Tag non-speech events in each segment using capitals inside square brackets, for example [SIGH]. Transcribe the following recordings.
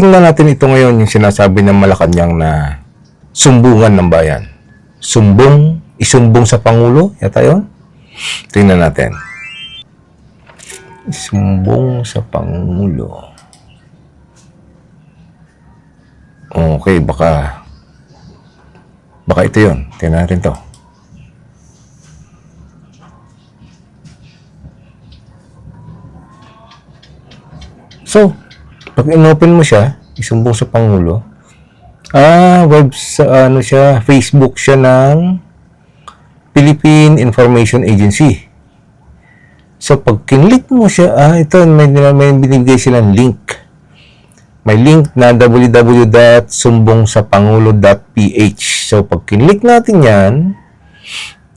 tingnan natin ito ngayon, yung sinasabi ng Malacanang na sumbungan ng bayan. Sumbong, isumbong sa Pangulo, yata yun? Tingnan natin. Sumbong sa Pangulo. Okay, baka baka ito yun. Tingnan natin to. So, pag inopen mo siya, isumbong sa Pangulo, ah, web sa ano siya, Facebook siya ng Philippine Information Agency. So, pag kinlik mo siya, ah, ito, may, may binigay silang link. May link na www.sumbongsapangulo.ph. So, pag kinlik natin yan,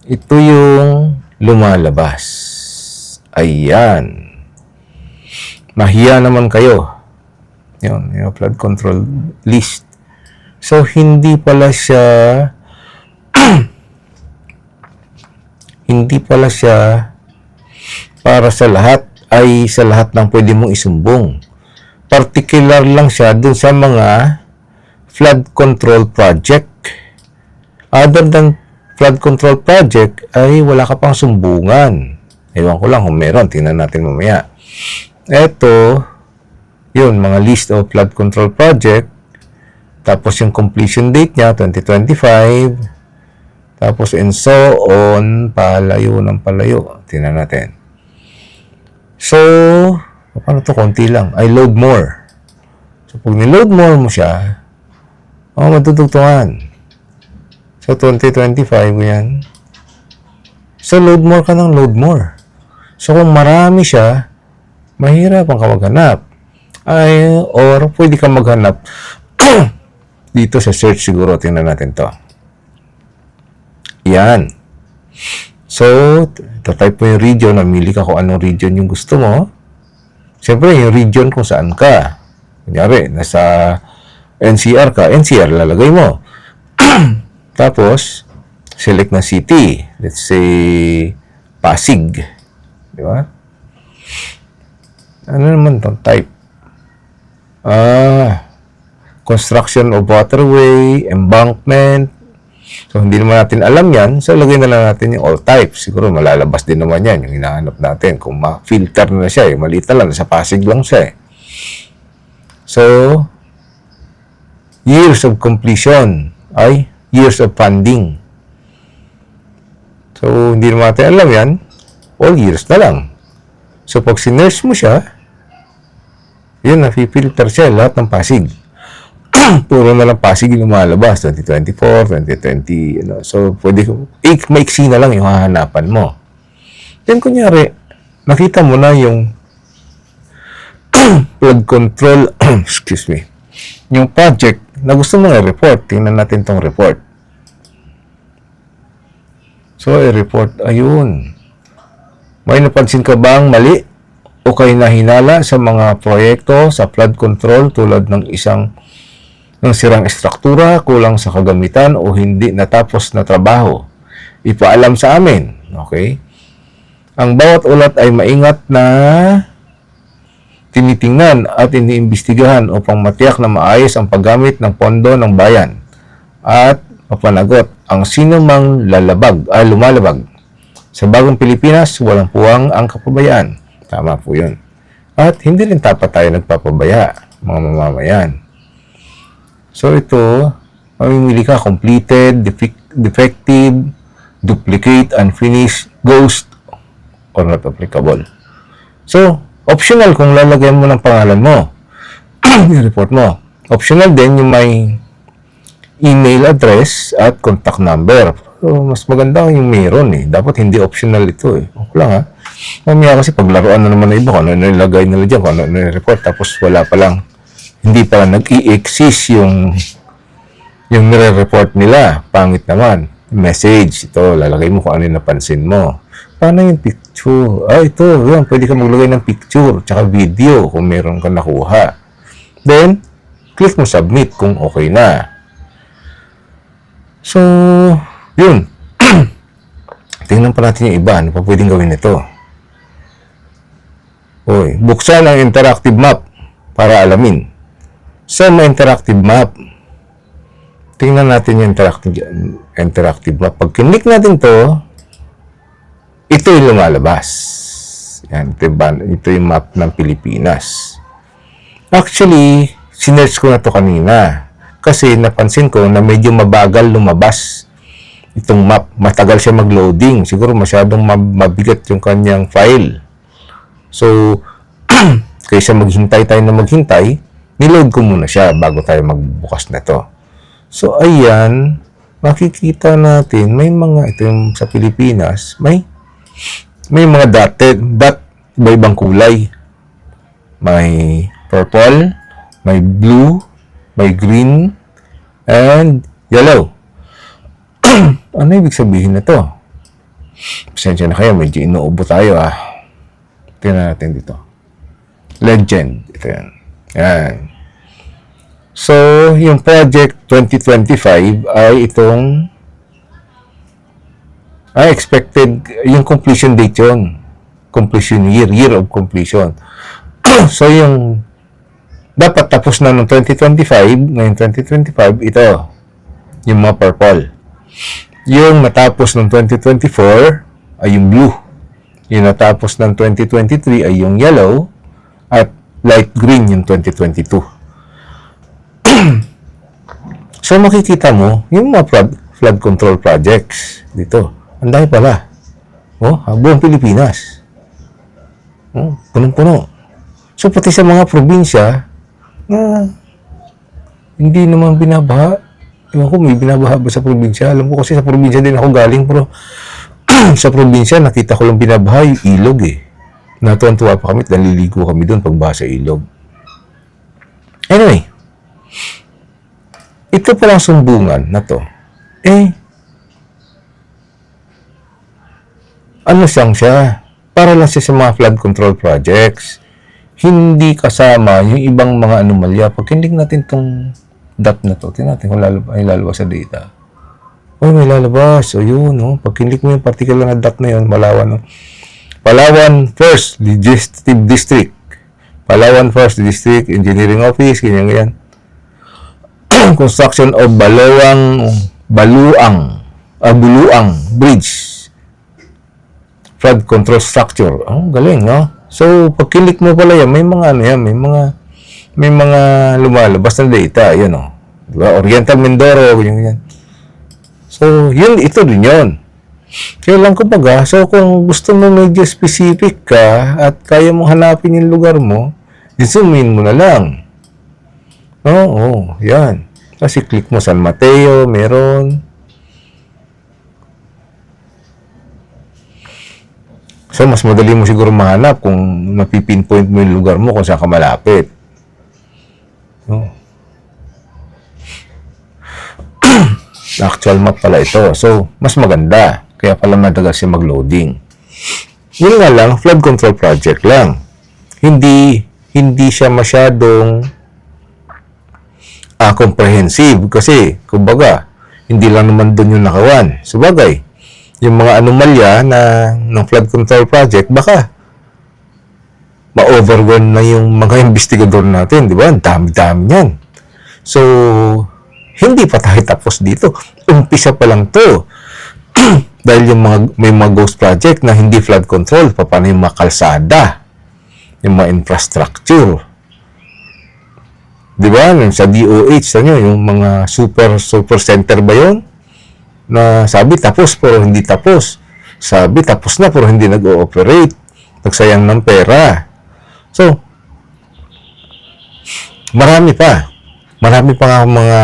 ito yung lumalabas. Ayan. Mahiya naman kayo. Yun, yung flood control list. So, hindi pala siya [CLEARS THROAT] hindi pala siya para sa lahat ay sa lahat ng pwede mong isumbong. Particular lang siya dun sa mga flood control project. Other than flood control project ay wala ka pang sumbungan. Ewan ko lang kung meron. Tingnan natin mamaya. Ito, yun, mga list of flood control project. Tapos yung completion date niya, 2025. Tapos and so on, palayo ng palayo. Tingnan natin. So, paano to? Konti lang. I load more. So, pag niload more mo siya, oh, matutugtungan. So, 2025 yan. So, load more ka ng load more. So, kung marami siya, mahirap ang ka maghanap. Ay, or pwede ka maghanap [CLEARS THROAT] dito sa search siguro. Tingnan natin to. Yan. So, tatype mo yung region, namili ka kung anong region yung gusto mo. Siyempre, yung region kung saan ka. Kunyari, nasa NCR ka, NCR lalagay mo. [CLEARS THROAT] Tapos, select na city. Let's say, Pasig. Di ba? Ano naman itong type? Ah, construction of waterway, embankment. So, hindi naman natin alam yan. So, lagay na lang natin yung all types. Siguro malalabas din naman yan, yung hinahanap natin. Kung ma-filter na siya, yung maliit na lang, nasa Pasig lang siya eh. So, years of completion ay years of funding. So, hindi naman natin alam yan. All years na lang. So, pag sinerge mo siya, yun, na-filter siya lahat ng Pasig. [CLEARS THROAT] Puro na lang Pasig yung lumalabas. 2024, 2020, you know. So, pwede ko, eh, maiksi na lang yung hahanapan mo. Then, kunyari, nakita mo na yung [CLEARS THROAT] flood control, [CLEARS THROAT] excuse me, yung project na gusto mong i-report. Tingnan natin tong report. So, i-report, ayun. May napansin ka bang mali o kay nahinala sa mga proyekto sa flood control tulad ng isang ng sirang estruktura, kulang sa kagamitan o hindi natapos na trabaho? Ipaalam sa amin. Okay? Ang bawat ulat ay maingat na tinitingnan at iniimbestigahan upang matiyak na maayos ang paggamit ng pondo ng bayan at mapanagot ang sino mang lalabag ay lumalabag. Sa bagong Pilipinas, walang puwang ang kapabayaan. Tama po yun. At hindi rin dapat tayo nagpapabaya, mga mamamayan. So ito, mamimili ka completed, defec- defective, duplicate, unfinished, ghost, or not applicable. So, optional kung lalagyan mo ng pangalan mo. [CLEARS THROAT] yung report mo. Optional din yung may email address at contact number. So, mas maganda yung meron eh. Dapat hindi optional ito eh. Okay lang ha. Mamaya kasi paglaruan na naman na iba kung ano nilagay nila dyan, kung ano nire-report, tapos wala pa lang, hindi pa nag-i-exist yung yung nire-report nila. Pangit naman. Message, ito, lalagay mo kung ano yung napansin mo. Paano yung picture? Ah, ito, yan, pwede ka maglagay ng picture, tsaka video kung meron ka nakuha. Then, click mo submit kung okay na. So, yun. [CLEARS THROAT] Tingnan pa natin yung iba. Ano pa pwedeng gawin nito? Uy, buksan ang interactive map para alamin So, may interactive map. Tingnan natin yung interactive, interactive map. Pag kinlik natin to, ito yung lumalabas. Yan, ito, yung, ito yung map ng Pilipinas. Actually, sinerch ko na to kanina. Kasi napansin ko na medyo mabagal lumabas itong map. Matagal siya mag-loading. Siguro masyadong mab- mabigat yung kanyang file. So, [CLEARS THROAT] kaysa maghintay tayo na maghintay, niload ko muna siya bago tayo magbukas na to. So, ayan, makikita natin, may mga, ito yung sa Pilipinas, may, may mga dotted, dot, iba-ibang kulay. May purple, may blue, may green, and yellow. [CLEARS THROAT] ano ibig sabihin na to? Pasensya na kayo, medyo inuubo tayo ah. Tingnan natin dito. Legend. Ito yan. Yan. So, yung project 2025 ay itong ay expected yung completion date yun. Completion year, year of completion. [CLEARS THROAT] so, yung dapat tapos na ng 2025, ngayon 2025, ito. Yung mga purple. Yung natapos ng 2024 ay yung blue. Yung natapos ng 2023 ay yung yellow at light green yung 2022. [CLEARS THROAT] so makikita mo yung mga flood, flood control projects dito. Ang dami pala. Oh, buong Pilipinas. Oh, punong-puno. So pati sa mga probinsya na hindi naman binabaha. Ewan ko, may binabaha ba sa probinsya? Alam ko kasi sa probinsya din ako galing pero [CLEARS THROAT] sa probinsya, nakita ko lang binabaha yung ilog eh. Natuwan-tuwa pa kami at naliligo kami doon pag baha sa ilog. Anyway, ito palang sumbungan na to. Eh, ano siyang siya? Para lang siya sa mga flood control projects. Hindi kasama yung ibang mga anomalya. Pag kinlik natin tong dot na to, tingnan natin kung lalabas, ay lalabas sa data. Uy, may lalabas. O yun, no? Pag kinlik mo yung particular na dot na yun, Palawan, no? Palawan First Legislative District. Palawan First District Engineering Office, ganyan, ganyan. [CLEARS THROAT] Construction of Balawang, Baluang, ah, Buluang Bridge. Flood control structure. Ang galing, no? So, pag kilik mo pala yan, may mga ano yan, may mga may mga lumalabas na data, yan, oh. Diba? Oriental Mindoro, ganyan, ganyan. So, yun, ito din yun. Kaya lang kumbaga, so kung gusto mo medyo specific ka at kaya mong hanapin yung lugar mo, zoom in mo na lang. Oo, oh, yan. Kasi click mo San Mateo, meron. So, mas madali mo siguro mahanap kung napipinpoint mo yung lugar mo kung saan ka malapit. Oh. [CLEARS THROAT] Actual map pala ito. So, mas maganda. Kaya pala madagal siya mag-loading. Yun nga lang, flood control project lang. Hindi, hindi siya masyadong ah, comprehensive. Kasi, kumbaga, hindi lang naman doon yung nakawan. Sabagay, yung mga anomalya na ng flood control project, baka ma-overwhelm na yung mga investigador natin, di ba? Ang dami-dami niyan. So, hindi pa tayo tapos dito. Umpisa pa lang to. [CLEARS THROAT] Dahil yung mga, may mga ghost project na hindi flood control, paano yung mga kalsada, yung mga infrastructure. Di ba? Sa DOH, ano, yung mga super, super center ba yun? Na sabi tapos pero hindi tapos. Sabi tapos na pero hindi nag-ooperate. Nagsayang ng pera. So, marami pa. Marami pa mga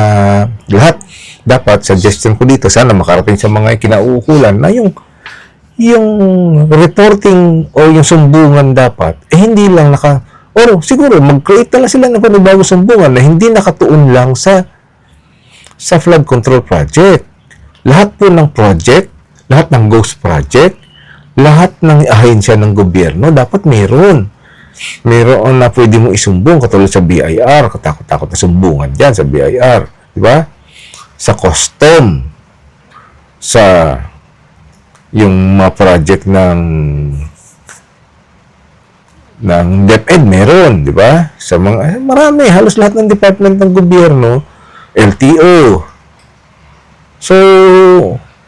lahat. Dapat, suggestion ko dito, sana makarating sa mga kinauukulan na yung yung reporting o yung sumbungan dapat, eh hindi lang naka, o siguro, mag-create na sila ng panibagong sumbungan na hindi nakatuon lang sa sa flood control project. Lahat po ng project, lahat ng ghost project, lahat ng ahensya ng gobyerno, dapat meron mayroon na pwede mong isumbong katulad sa BIR, katakot-takot na sumbungan dyan sa BIR, di ba? Sa custom, sa yung mga project ng ng DepEd meron, di ba? Sa mga, eh, marami, halos lahat ng department ng gobyerno, LTO. So,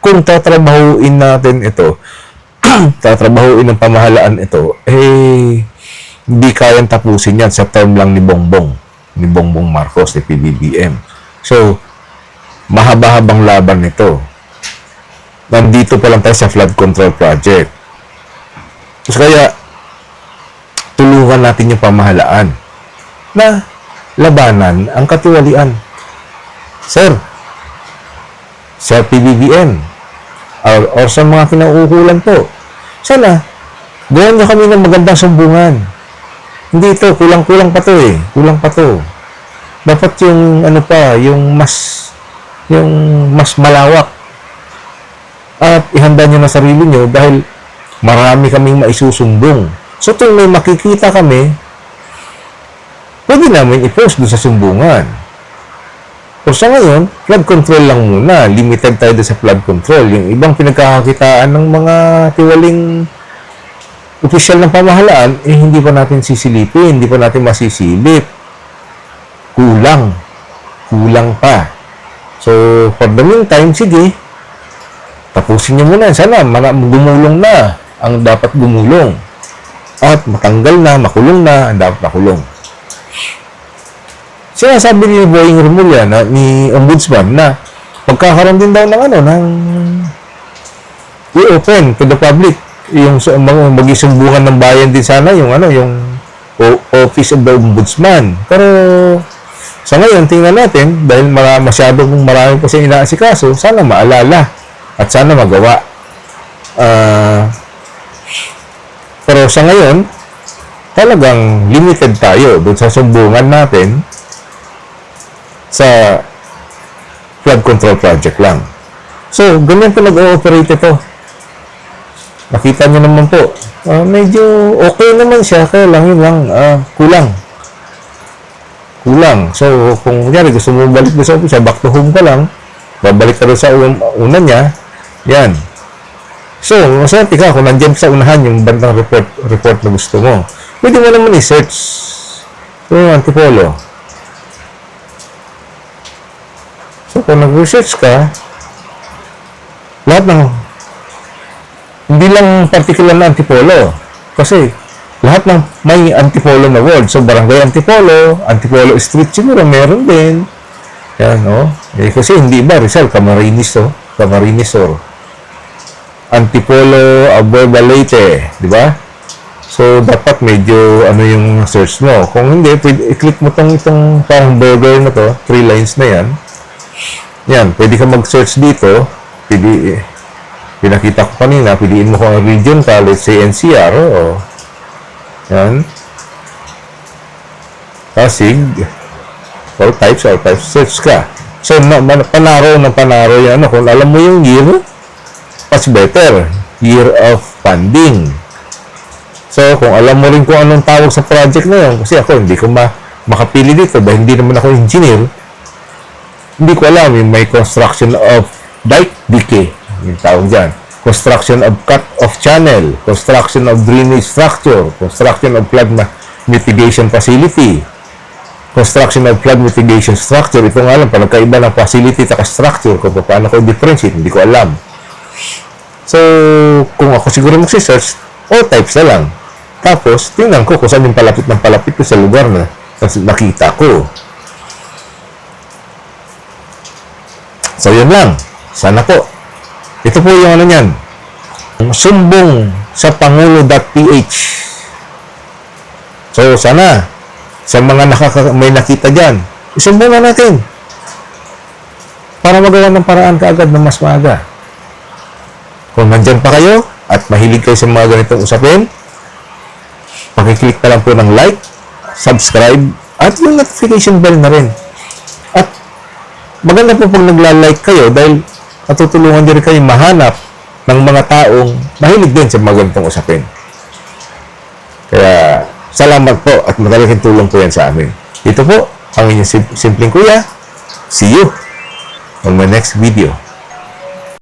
kung tatrabahuin natin ito, [CLEARS THROAT] tatrabahuin ng pamahalaan ito, eh, hindi kayang tapusin yan sa term lang ni Bongbong, ni Bongbong Marcos, ni PBBM. So, mahaba-habang laban nito. Nandito pa lang tayo sa flood control project. So, kaya, tulungan natin yung pamahalaan na labanan ang katiwalian. Sir, sa PBBM or, or sa mga kinauukulan po, sana, gawan niyo kami ng magandang sumbungan. Hindi ito, kulang-kulang pa to eh. Kulang pa to. Dapat yung ano pa, yung mas yung mas malawak. At ihanda niyo na sarili niyo dahil marami kaming maisusumbong. So, kung may makikita kami, pwede namin i-post doon sa sumbungan. Pero sa ngayon, flood control lang muna. Limited tayo sa flood control. Yung ibang pinagkakakitaan ng mga tiwaling opisyal ng pamahalaan, eh hindi pa natin sisilipin, hindi pa natin masisilip. Kulang. Kulang pa. So, for the meantime, sige, tapusin niyo muna. Sana gumulong na ang dapat gumulong. At matanggal na, makulong na, ang dapat makulong. Sinasabi ni Boying Remulla na ni Ombudsman na pagkakaroon din daw ng ano, ng i-open to the public yung sa- mga magisumbukan ng bayan din sana yung ano yung office of the ombudsman. Pero sa ngayon tingnan natin dahil mara, masyadong marami pa siya inaasikaso sana maalala at sana magawa. Ah, pero sa ngayon talagang limited tayo doon sa sumbungan natin sa flood control project lang. So ganyan po nag-ooperate ito Nakita niyo naman po, ah, medyo okay naman siya, kaya lang yun lang, ah, kulang. Kulang. So, kung kunyari gusto mo balik sa office, back to home ka lang, babalik ka doon sa un- una niya, yan. So, maswerte ka kung nandiyan sa unahan yung bandang report, report na gusto mo. Pwede mo naman i-search. So, antipolo. So, kung nag-research ka, lahat ng hindi lang particular na antipolo. Kasi lahat ng may antipolo na word. So, barangay antipolo, antipolo street siguro meron din. Yan, no? Eh, kasi hindi ba, Rizal, Camarines, oh. Camarines, or Antipolo Abueva Leyte, di ba? So, dapat medyo ano yung search mo. Kung hindi, pwede, i-click mo tong itong parang burger na to, three lines na yan. Yan, pwede ka mag-search dito. Pwede, eh, pinakita ko kanina, piliin mo kung ang region ka, let's say NCR, o yan. Pasig, all types, all types, search ka. So, na, man- panaro ng panaro yan, ano, kung alam mo yung year, much better. Year of funding. So, kung alam mo rin kung anong tawag sa project na yun, kasi ako hindi ko ma makapili dito dahil hindi naman ako engineer, hindi ko alam yung may construction of dike decay, yung tawag dyan. Construction of cut-off channel, construction of drainage structure, construction of flood mitigation facility, construction of flood mitigation structure. Ito nga lang, pagkaiba ng facility at structure, kung paano ko differentiate, hindi ko alam. So, kung ako siguro magsisearch, all types na lang. Tapos, tingnan ko kung saan yung palapit ng palapit ko sa lugar na nakita ko. So, yun lang. Sana po. Ito po yung ano niyan. Sumbong sa Pangulo.ph So, sana sa mga nakaka may nakita dyan, isumbungan natin para magawa ng paraan kaagad na mas maaga. Kung nandyan pa kayo at mahilig kayo sa mga ganitong usapin, pakiclick na lang po ng like, subscribe, at yung notification bell na rin. At maganda po pag nagla-like kayo dahil matutulungan din kayo mahanap ng mga taong mahilig din sa mga ganitong usapin. Kaya, salamat po at malaking tulong po yan sa amin. Ito po, ang inyong sim- simpleng kuya. See you on my next video.